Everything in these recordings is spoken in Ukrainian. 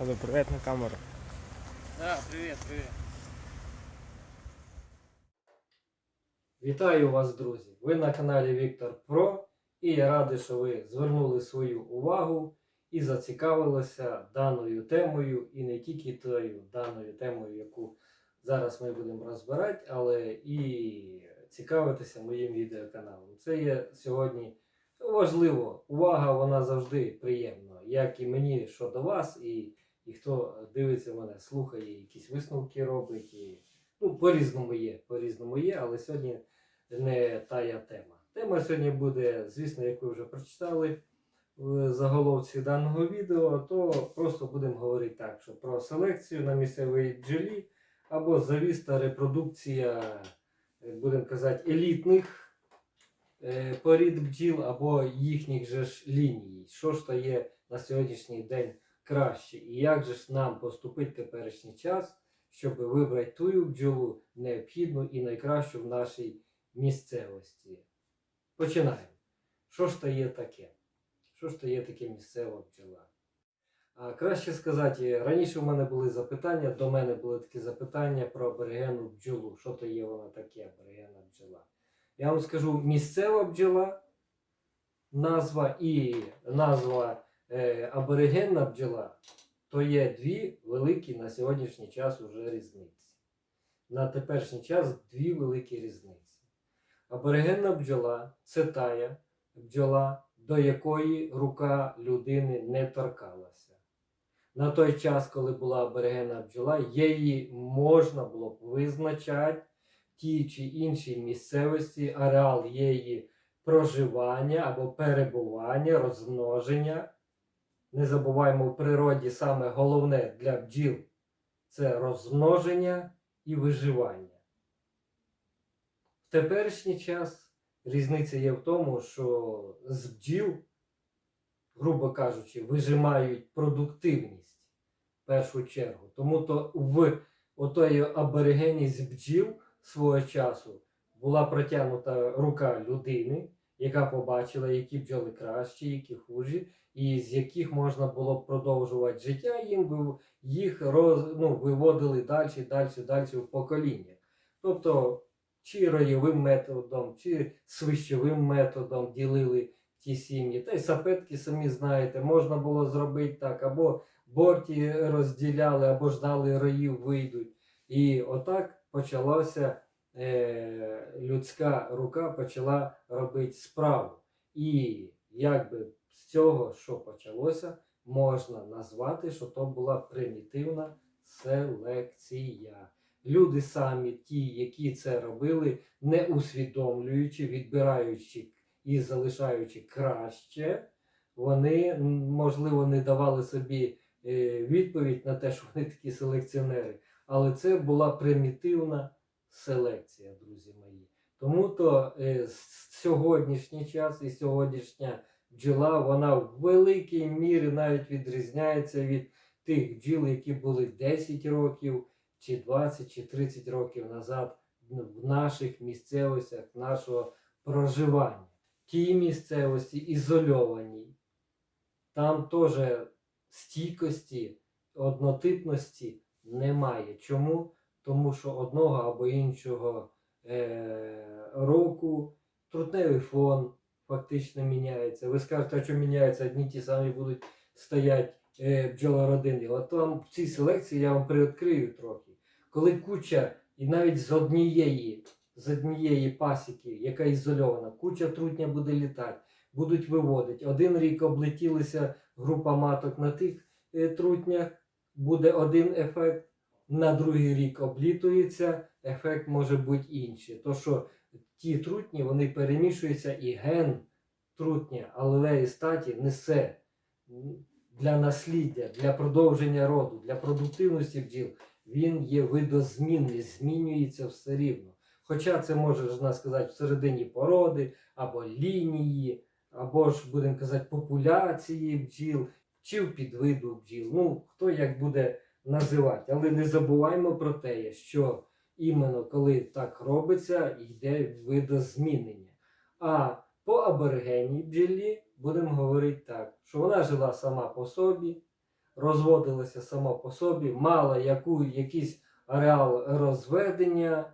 Алло, привет на камеру. Да, привет, привет. Вітаю вас, друзі! Ви на каналі Віктор Про і я радий, що ви звернули свою увагу і зацікавилися даною темою, і не тільки тою даною темою, яку зараз ми будемо розбирати, але і цікавитися моїм відеоканалом. Це є сьогодні важливо. Увага, вона завжди приємна, як і мені, що до вас, і, і хто дивиться мене, слухає, якісь висновки робить. І, ну, по-різному є, по-різному є, але сьогодні не тая тема. Тема сьогодні буде, звісно, як ви вже прочитали в заголовці даного відео, то просто будемо говорити так, що про селекцію на місцевій бджолі або завіста репродукція, е, будемо казати, елітних е, порід бджіл або їхніх же ж ліній. Що ж то є на сьогоднішній день краще? І як же ж нам поступити в теперішній час, щоб вибрати ту бджолу необхідну і найкращу в нашій місцевості. Починаємо. Що ж то є таке? Що ж то є таке місцева бджола? А краще сказати, раніше в мене були запитання, до мене були такі запитання про аборигенну бджолу. Що то є вона таке, аборигенна бджола? Я вам скажу, місцева бджола, назва і назва аборигенна бджола, то є дві великі на сьогоднішній час уже різниці. На теперішній час дві великі різниці. Аборигенна бджола це тая бджола, до якої рука людини не торкалася. На той час, коли була аборигенна бджола, її можна було б визначати в тій чи іншій місцевості ареал її проживання або перебування, розмноження. Не забуваємо в природі саме головне для бджіл це розмноження і виживання. В теперішній час різниця є в тому, що з бджіл, грубо кажучи, вижимають продуктивність в першу чергу. Тому то в отої аборигеність бджіл свого часу була протягнута рука людини, яка побачила, які бджоли кращі, які хужі, і з яких можна було б продовжувати життя, їм ви- їх роз, ну, виводили далі, далі, далі в покоління. Тобто чи роєвим методом, чи свищовим методом ділили ті сім'ї. Та й сапетки самі знаєте, можна було зробити так, або борті розділяли, або ждали роїв вийдуть. І отак почалося е, людська рука почала робити справу. І якби з цього, що почалося, можна назвати, що то була примітивна селекція. Люди самі, ті, які це робили, не усвідомлюючи, відбираючи і залишаючи краще, вони, можливо, не давали собі е, відповідь на те, що вони такі селекціонери. Але це була примітивна селекція, друзі мої. Тому то е, сьогоднішній час і сьогоднішня бджола, вона в великій мірі навіть відрізняється від тих бджіл, які були 10 років, чи 20, чи 30 років назад в наших місцевостях нашого проживання. Ті місцевості ізольовані, там теж стійкості, однотипності немає. Чому? Тому що одного або іншого е- року трутневий фон фактично міняється. Ви скажете, що міняється, одні ті самі будуть стоять е, бджолородини. От там в цій селекції я вам приоткрию трохи. Коли куча, і навіть з однієї, з однієї пасіки, яка ізольована, куча трутня буде літати, будуть виводити. Один рік облетілися група маток на тих е, трутнях, буде один ефект, на другий рік облітується, ефект може бути інший. То що ті трутні вони перемішуються і ген трутня алелеї статі несе для насліддя, для продовження роду, для продуктивності бджіл, він є видозмінний, змінюється все рівно. Хоча це може ж сказати всередині породи або лінії, або ж будемо казати популяції бджіл, чи в підвиду бджіл. Ну, хто як буде називати. Але не забуваємо про те, що іменно коли так робиться, йде видозмінення. А по аборигенній бджілі будемо говорити так, що вона жила сама по собі, розводилася сама по собі, мала яку, якийсь ареал розведення.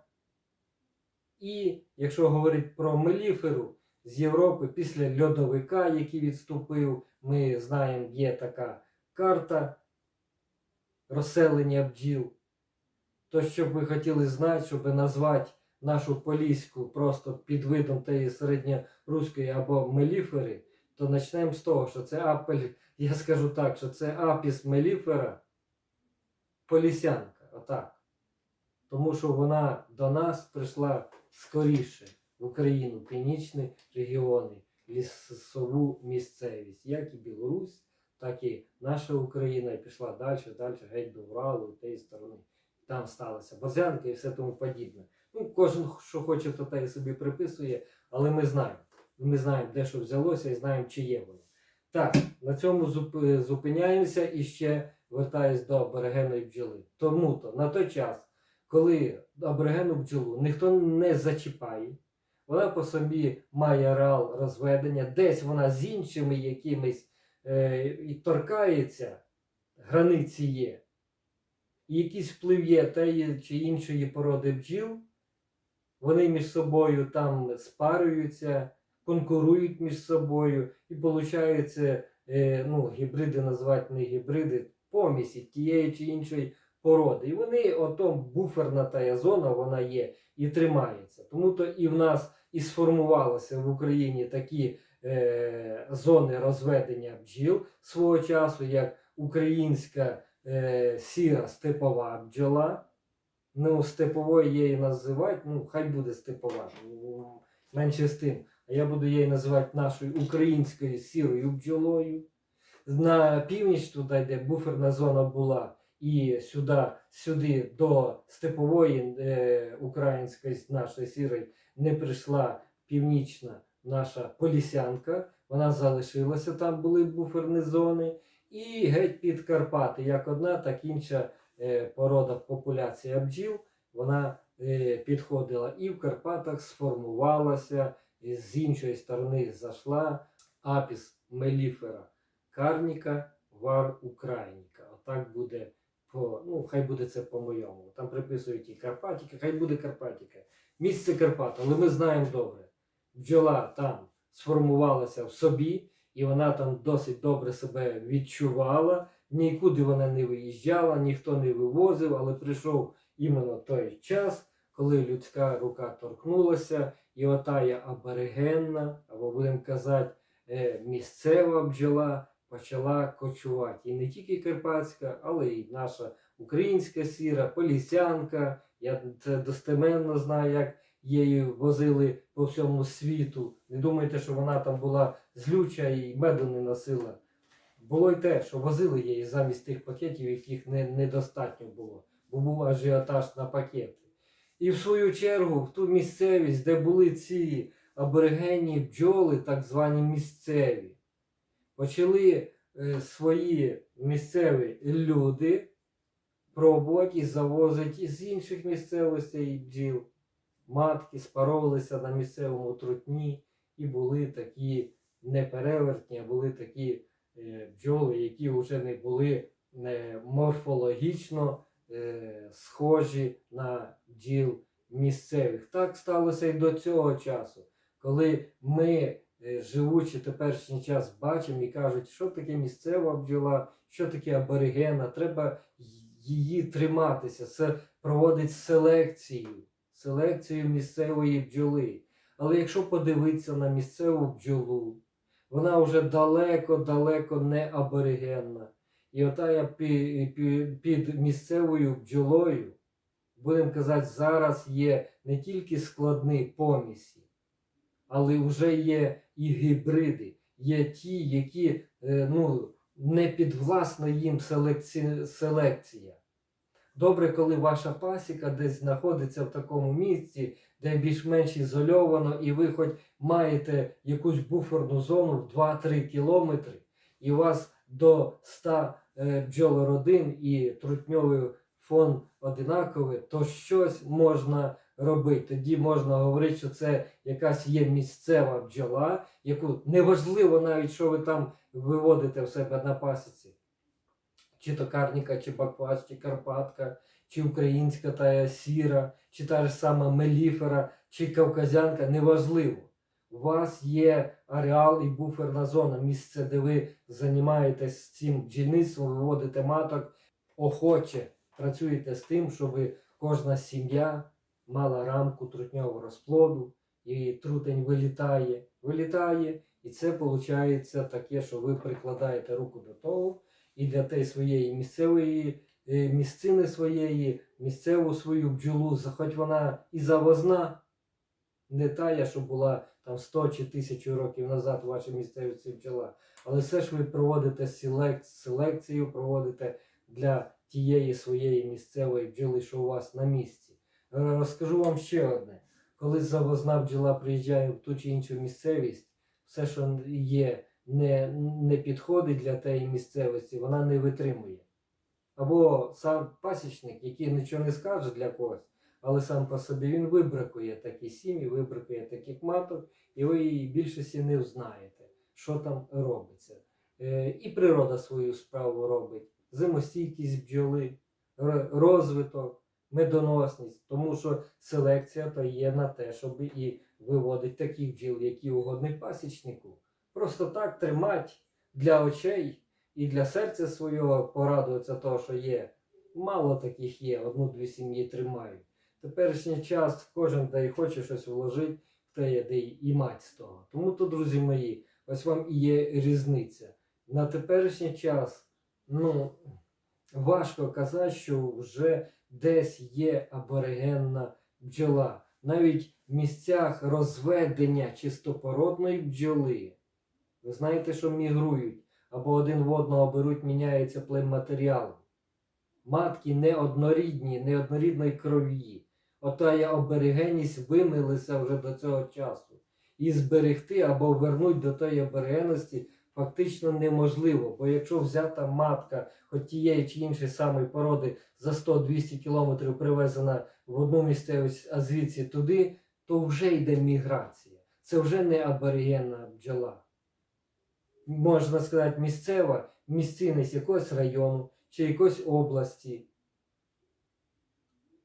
І якщо говорити про меліферу з Європи після льодовика, який відступив, ми знаємо, є така карта розселення бджіл. То, що б ви хотіли знати, щоб назвати нашу поліську просто під видом тієї середньоруської або меліфери, то почнемо з того, що це апель, я скажу так, що це апіс меліфера полісянка. Отак. Тому що вона до нас прийшла скоріше в Україну, північні регіони, лісову місцевість, як і Білорусь, так і наша Україна, пішла далі, далі, геть до Уралу, тієї сторони. Там сталася Борзянка і все тому подібне. Ну, кожен, що хоче, то те і собі приписує, але ми знаємо. Ми знаємо, де що взялося і знаємо, чи є воно. Так, на цьому зупиняємося і ще вертаюсь до аборигенної бджоли. Тому то на той час, коли аборигену бджолу ніхто не зачіпає, вона по собі має ареал розведення, десь вона з іншими якимись е, і торкається, границі є, і якийсь вплив є тієї чи іншої породи бджіл, вони між собою там спарюються, конкурують між собою, і виходить, е, ну, гібриди назвати не гібриди, помісі тієї чи іншої породи. І вони, ото буферна та зона, вона є і тримається. Тому то і в нас і сформувалися в Україні такі е, зони розведення бджіл свого часу, як українська е, сіра степова бджола. Ну, степовою її називати, ну, хай буде степова. Менше з тим. А я буду її називати нашою українською сірою бджолою. На північ туди, де буферна зона була, і сюди, сюди до степової е, української нашої сірої не прийшла північна наша полісянка. Вона залишилася, там були буферні зони. І геть під Карпати, як одна, так інша е, порода популяція бджіл, вона е, підходила і в Карпатах сформувалася, і з іншої сторони зайшла апіс меліфера карніка вар українка. Отак буде по, ну, хай буде це по-моєму. Там приписують і Карпатіка, хай буде Карпатіка. Місце Карпат, але ми знаємо добре. Бджола там сформувалася в собі, і вона там досить добре себе відчувала. Нікуди вона не виїжджала, ніхто не вивозив, але прийшов іменно той час, коли людська рука торкнулася, і отая аборигенна, або будемо казати, е, місцева бджола почала кочувати. І не тільки карпатська, але й наша українська сіра, полісянка. Я це достеменно знаю, як її возили по всьому світу. Не думайте, що вона там була злюча і меду не носила. Було й те, що возили її замість тих пакетів, яких не, недостатньо було, бо був ажіотаж на пакети. І в свою чергу, в ту місцевість, де були ці аборигенні бджоли, так звані місцеві, почали е, свої місцеві люди пробувати і завозити із інших місцевостей бджіл. Матки спаровувалися на місцевому трутні і були такі неперевертні, а були такі е, бджоли, які вже не були е, морфологічно е, схожі на бджіл місцевих. Так сталося і до цього часу, коли ми, живучи теперішній час, бачимо і кажуть, що таке місцева бджола, що таке аборигена, треба її триматися, це проводить селекцію, селекцію місцевої бджоли. Але якщо подивитися на місцеву бджолу, вона вже далеко-далеко не аборигенна. І ота я під, місцевою бджолою, будемо казати, зараз є не тільки складні помісі, але вже є і гібриди, є ті, які е, ну, не підвласна їм селекція. Добре, коли ваша пасіка десь знаходиться в такому місці, де більш-менш ізольовано, і ви хоч маєте якусь буферну зону в 2-3 кілометри, і у вас до 100 е, бджолородин і трутньовий фон одинаковий, то щось можна робити. Тоді можна говорити, що це якась є місцева бджола, яку неважливо навіть, що ви там виводите в себе на пасіці. Чи то Карніка, чи Баквас, чи Карпатка, чи українська та сіра, чи та ж сама Меліфера, чи Кавказянка, неважливо. У вас є ареал і буферна зона, місце, де ви займаєтесь цим бджільництвом, виводите маток, охоче працюєте з тим, щоб кожна сім'я мала рамку трутньового розплоду, і трутень вилітає, вилітає, і це виходить таке, що ви прикладаєте руку до того, і для тієї своєї місцевої е, місцини своєї, місцеву свою бджолу, хоч вона і завозна, не тая, що була там 100 чи 1000 років назад в вашій місцевості бджола. Але все ж ви проводите селек... селекцію, проводите для тієї своєї місцевої бджоли, що у вас на місці. Е, Розкажу вам ще одне. Коли завозна бджола приїжджає в ту чи іншу місцевість, все, що є, не, не підходить для тієї місцевості, вона не витримує. Або сам пасічник, який нічого не скаже для когось, але сам по собі він вибракує такі сім'ї, вибракує таких маток, і ви її більшості не знаєте, що там робиться. Е, і природа свою справу робить. Зимостійкість бджоли, розвиток, медоносність, тому що селекція то є на те, щоб і виводити таких бджіл, які угодні пасічнику. Просто так тримати для очей і для серця свого порадується того, що є. Мало таких є, одну-дві сім'ї тримають. Теперішній час кожен де й хоче щось вложити, те є де і мать з того. Тому то, друзі мої, ось вам і є різниця. На теперішній час, ну, важко казати, що вже десь є аборигенна бджола. Навіть в місцях розведення чистопородної бджоли. Ви знаєте, що мігрують або один в одного беруть, міняється плематеріалом. Матки неоднорідні, неоднорідної крові. Ота є оберегеність вимилися вже до цього часу. І зберегти або вернути до тої оберегеності фактично неможливо. Бо якщо взята матка хоч тієї чи іншої самої породи за 100-200 кілометрів привезена в одну місцевість, а звідси туди, то вже йде міграція. Це вже не аборигенна бджола. Можна сказати, місцева місцинність якогось району чи якоїсь області.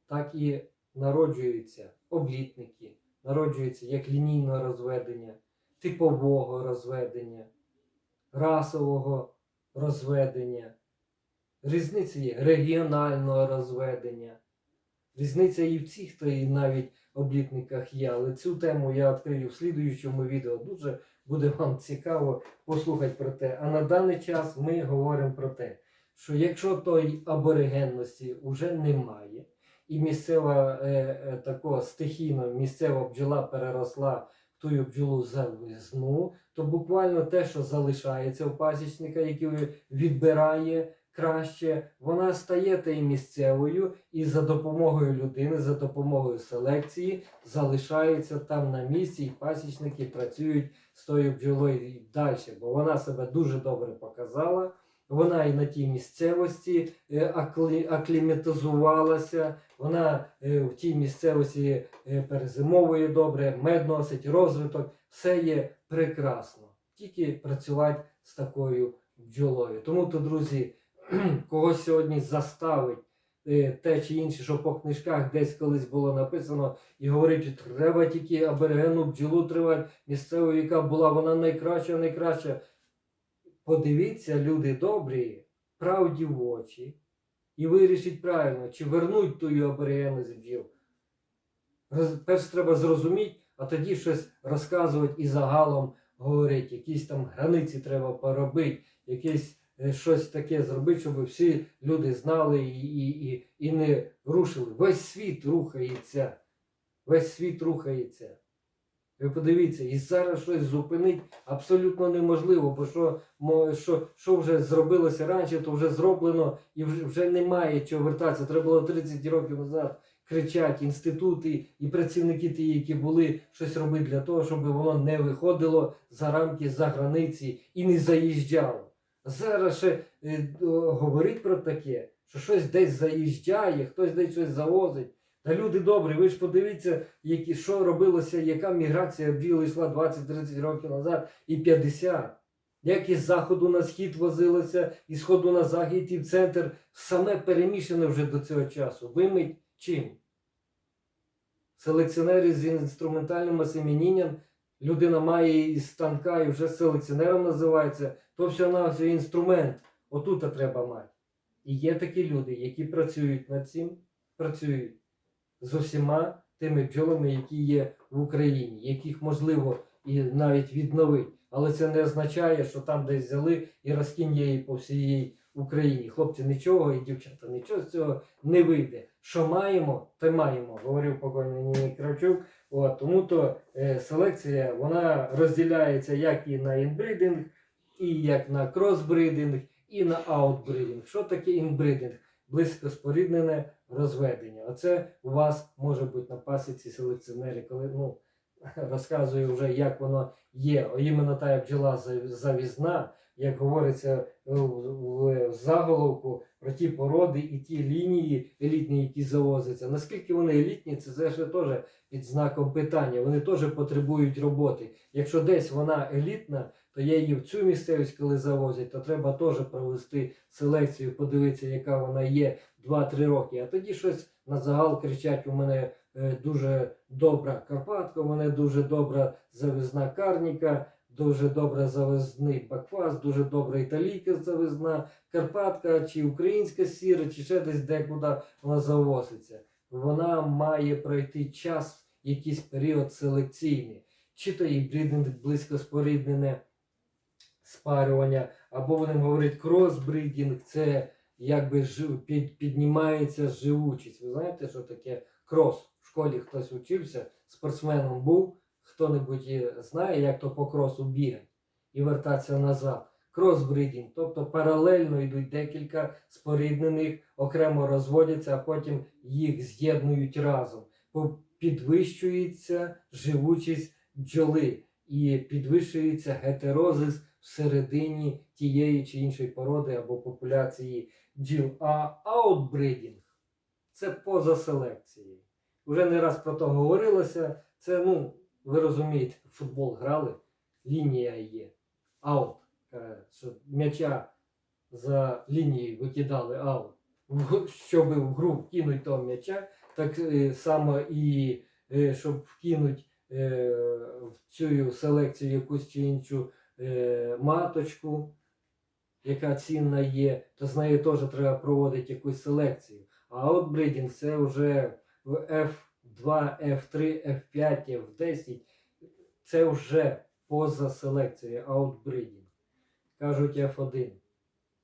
Так і народжуються облітники, народжуються як лінійного розведення, типового розведення, расового розведення. Різниця є регіонального розведення. Різниця і в цих, то і навіть облітниках є. Але цю тему я відкрию в слідуючому відео. Дуже буде вам цікаво послухати про те. А на даний час ми говоримо про те, що якщо тої аборигенності вже немає, і місцева е, е, такого стихійно місцева бджола переросла в ту бджолу за весну, то буквально те, що залишається у пасічника, який відбирає краще, вона стає тією місцевою і за допомогою людини, за допомогою селекції залишається там на місці, і пасічники працюють з тою бджолою і далі, бо вона себе дуже добре показала. Вона і на тій місцевості е, акліматизувалася, вона е, в тій місцевості е, перезимовує добре, мед носить, розвиток, все є прекрасно. Тільки працювати з такою бджолою. Тому то, друзі, когось сьогодні заставить те чи інше, що по книжках десь колись було написано, і говорить, що треба тільки аборигенну бджолу тривати місцеву, яка була вона найкраща, найкраща. Подивіться, люди добрі, правді в очі, і вирішіть правильно, чи вернуть ту аборигенність бджіл. Перш треба зрозуміти, а тоді щось розказувати і загалом говорити, якісь там границі треба поробити, якесь е, щось таке зробити, щоб всі люди знали і, і, і, не рушили. Весь світ рухається. Весь світ рухається. Ви подивіться, і зараз щось зупинити абсолютно неможливо, бо що, що, що вже зробилося раніше, то вже зроблено і вже, вже немає чого вертатися. Треба було 30 років назад кричати інститути і працівники ті, які були щось робити для того, щоб воно не виходило за рамки, за границі і не заїжджало. Зараз ще е, говорить про таке, що щось десь заїжджає, хтось десь щось завозить. Та люди добрі, ви ж подивіться, які, що робилося, яка міграція бджіл йшла 20-30 років назад і 50. як із заходу на схід возилося, із сходу на захід і в центр, саме перемішане вже до цього часу. Вимить чим? Селекціонери з інструментальним осемінінням, людина має із станка і вже селекціонером називається, то все на все інструмент. Отут треба мати. І є такі люди, які працюють над цим, працюють з усіма тими бджолами, які є в Україні, яких можливо і навіть відновити. Але це не означає, що там десь взяли і розкинь її по всій Україні. Хлопці, нічого і дівчата, нічого з цього не вийде. Що маємо, те маємо, говорив покойний Ніні Кравчук. Тому то е, селекція вона розділяється як і на інбридинг, і як на кросбридинг, і на аутбридинг. Що таке інбридинг? Близько споріднене розведення. Оце у вас може бути на пасіці селекціонері, коли ну, розказую вже, як воно є. Іменно та бджола за- завізна, як говориться в, в, заголовку про ті породи і ті лінії елітні, які завозяться. Наскільки вони елітні, це ще теж під знаком питання. Вони теж потребують роботи. Якщо десь вона елітна, то я її в цю місцевість, коли завозять, то треба теж провести селекцію, подивитися, яка вона є 2-3 роки. А тоді щось на загал кричать: у мене е, дуже добра Карпатка, у мене дуже добра завізна карніка, дуже добра завезний бакфас, дуже добра італійка завезна Карпатка, чи українська сіра, чи ще десь декуди вона завозиться. Вона має пройти час, якийсь період селекційний, чи то і брідинг близько споріднене спарювання, або будемо говорити кросбридінг, це якби жив, під, піднімається живучість. Ви знаєте, що таке крос? В школі хтось вчився, спортсменом був, хто-небудь знає, як то по кросу бігати і вертатися назад. Кросбридінг, тобто паралельно йдуть декілька споріднених, окремо розводяться, а потім їх з'єднують разом. Підвищується живучість бджоли і підвищується гетерозис всередині тієї чи іншої породи або популяції бджіл. А аутбридінг це поза селекцією. Уже не раз про то говорилося. Це, ну, ви розумієте, в футбол грали, лінія є. Аут. Що м'яча за лінією викидали аут. Щоб в гру вкинуть того м'яча, так е, само і е, щоб вкинути е, в цю селекцію якусь чи іншу е, маточку, яка цінна є, то з нею теж треба проводити якусь селекцію. А аутбридінг це вже в F2, F3, F5, F10. Це вже поза селекцією аутбридінг. Кажуть F1.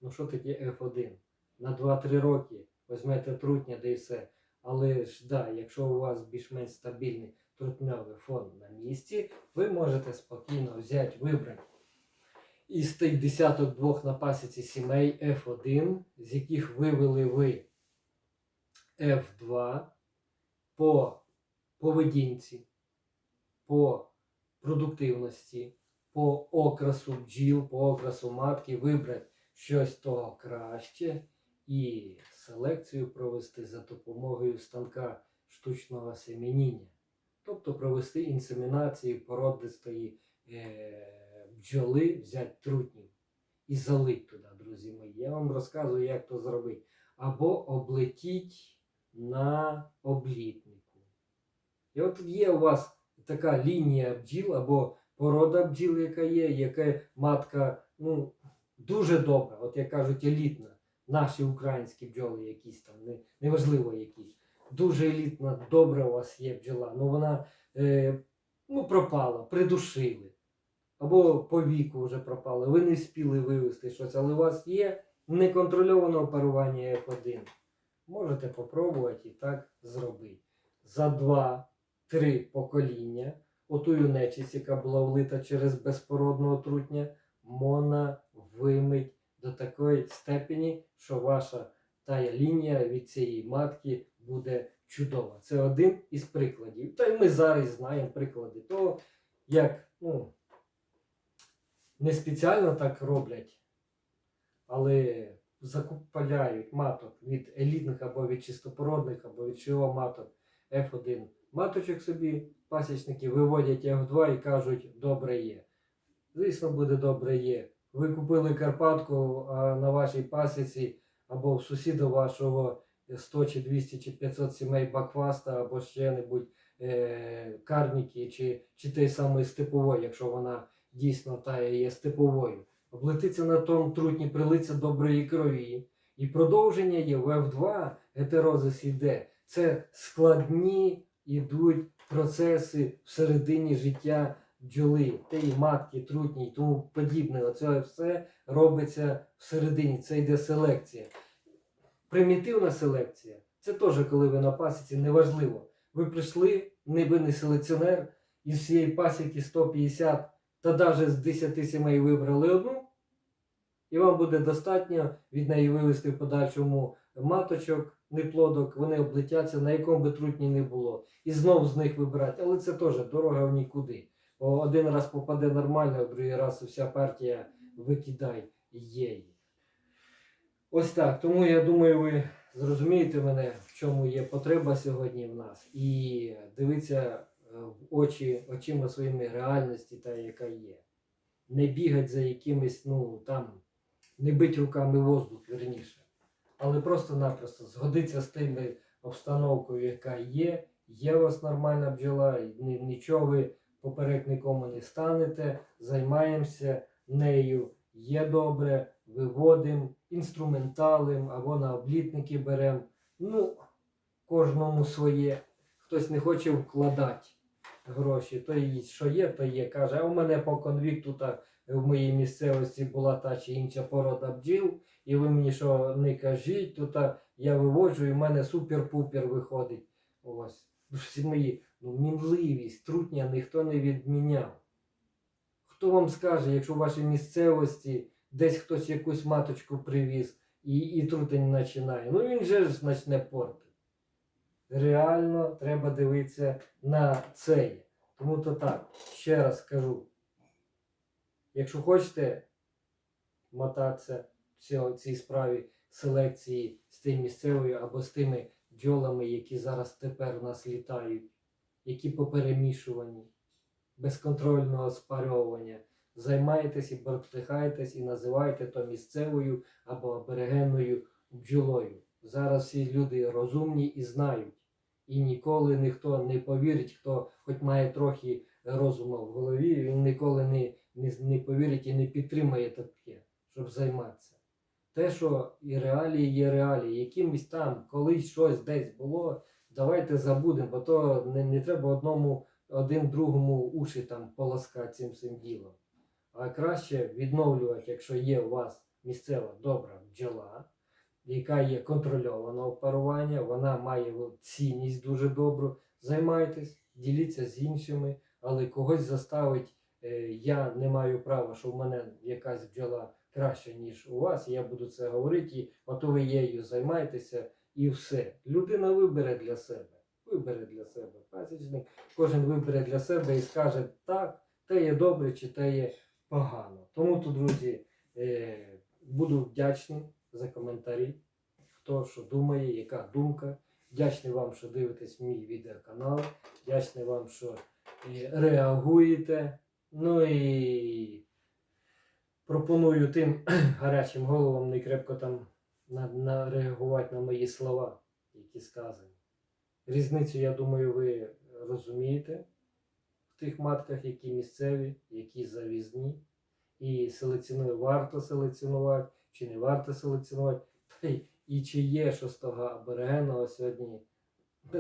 Ну що таке F1? На 2-3 роки візьмете трутня, де і все. Але ж да, якщо у вас більш-менш стабільний трутньовий фон на місці, ви можете спокійно взяти, вибрати із тих десяток двох на пасіці сімей F1, з яких вивели ви F2 по поведінці, по продуктивності, по окрасу бджіл, по окрасу матки, вибрати щось того краще і селекцію провести за допомогою станка штучного семеніння. Тобто провести інсемінацію породистої е, бджоли, взяти трутнів і залить туди, друзі мої. Я вам розказую, як то зробити. Або облетіть на облітнику. І от є у вас така лінія бджіл або порода бджіл, яка є, яка матка ну, дуже добра, от як кажуть, елітна. Наші українські бджоли якісь там, не, неважливо які. Дуже елітна, добра у вас є бджола, ну вона е, ну, пропала, придушили. Або по віку вже пропала, ви не встигли вивезти щось, але у вас є неконтрольоване оперування F1. Можете попробувати і так зробити. За два-три покоління отую нечість, яка була влита через безпородного трутня, можна вимить до такої степені, що ваша тая лінія від цієї матки буде чудова. Це один із прикладів. Та й ми зараз знаємо приклади того, як ну, не спеціально так роблять, але закупляють маток від елітних або від чистопородних, або від чого маток F1 маточок собі, пасічники виводять F2 і кажуть, добре є. Звісно, буде добре є ви купили Карпатку, а на вашій пасіці або в сусіда вашого 100 чи 200 чи 500 сімей бакфаста, або ще небудь е, карніки, чи, чи той самий степової, якщо вона дійсно та є степовою. Облетиться на тому трутні прилиця доброї крові. І продовження є в F2 гетерозис іде. Це складні ідуть процеси всередині життя бджоли, теї матки, трутні і тому подібне. Оце все робиться всередині. Це йде селекція. Примітивна селекція це теж коли ви на пасіці, неважливо. Ви прийшли, не ви не селекціонер, із всієї пасіки 150 та навіть з 10 сімей вибрали одну, і вам буде достатньо від неї вивести в подальшому маточок, неплодок, вони облетяться, на якому би трутні не було. І знов з них вибирати. Але це теж дорога в нікуди. Бо один раз попаде нормально, а другий раз вся партія викидай її. Ось так. Тому я думаю, ви зрозумієте мене, в чому є потреба сьогодні в нас. І дивіться е, в очі очима своїми реальності, та яка є. Не бігать за якимись, ну там, не бить руками воздух, верніше. Але просто-напросто згодиться з тими обстановкою, яка є. Є у вас нормальна бджола, нічого ви поперек нікому не станете. Займаємося нею. Є добре, виводимо інструменталем або на облітники беремо. Ну, кожному своє. Хтось не хоче вкладати гроші, то і що є, то є. Каже, а у мене по конвікту та в моїй місцевості була та чи інша порода бджіл, і ви мені що не кажіть, то та я виводжу, і в мене супер-пупер виходить. Ось. Всі мої, ну, мінливість, трутня ніхто не відміняв. Хто вам скаже, якщо в вашій місцевості десь хтось якусь маточку привіз і, і трутень починає, ну він же ж почне портити. Реально треба дивитися на це. Тому то так, ще раз кажу. Якщо хочете мотатися цій справі селекції з тією місцевою або з тими бджолами, які зараз тепер у нас літають, які поперемішувані, безконтрольного спарьовування, займаєтесь і бортихаєтесь і називаєте то місцевою або аборигенною бджолою. Зараз всі люди розумні і знають. І ніколи ніхто не повірить, хто хоч має трохи розуму в голові, він ніколи не, не, не повірить і не підтримає таке, щоб займатися. Те, що і реалії є реалії, якимось там колись щось десь було, давайте забудемо, бо то не, не треба одному, один другому уші там полоскати цим цим ділом. А краще відновлювати, якщо є у вас місцева добра бджола, яка є контрольованого парування, вона має цінність дуже добру. Займайтесь, діліться з іншими, але когось заставить, е, я не маю права, що в мене якась бджола краще, ніж у вас, я буду це говорити, і ото ви єю займайтеся і все. Людина вибере для себе. Вибере для себе. Пасічник, кожен вибере для себе і скаже, так, те є добре чи те є погано. Тому то, друзі, е, буду вдячний за коментарі, хто що думає, яка думка. Вдячний вам, що дивитесь мій відеоканал. Вдячний вам, що е, реагуєте. Ну і пропоную тим гарячим головам не крепко там на, реагувати на мої слова, які сказані. Різницю, я думаю, ви розумієте в тих матках, які місцеві, які завізні. І селекціонує, варто селекціонувати, чи не варто селекціонувати. І чи є що з того аборигенного сьогодні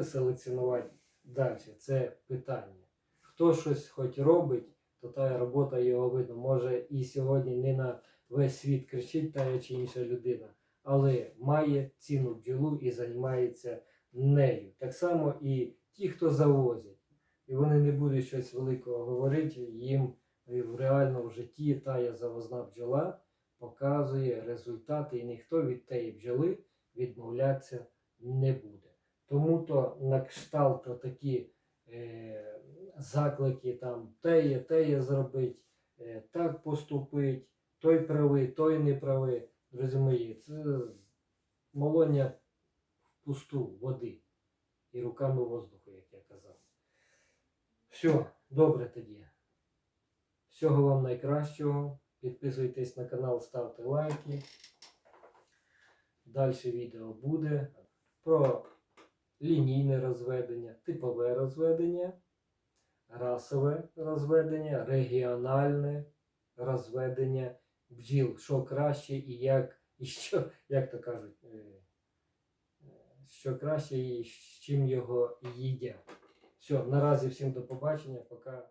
селекціонувати далі. Це питання. Хто щось хоч робить, то та робота його видно. Може і сьогодні не на весь світ кричить та чи інша людина, але має ціну бджолу і займається нею. Так само і ті, хто завозять. І вони не будуть щось великого говорити, їм в реальному житті тая завозна бджола показує результати, і ніхто від тієї бджоли відмовлятися не буде. Тому то на кшталт такі е, заклики там теє, теє зробить, е, так поступить, той правий, той не правий. Друзі мої, це молоння пусту води і руками воздуху, як я казав. Все, добре тоді. Всього вам найкращого. Підписуйтесь на канал, ставте лайки. Далі відео буде про лінійне розведення, типове розведення, расове розведення, регіональне розведення бджіл, що краще і як, і що, як то кажуть, е, е, що краще і з чим його їдять. Все, наразі всім до побачення, пока.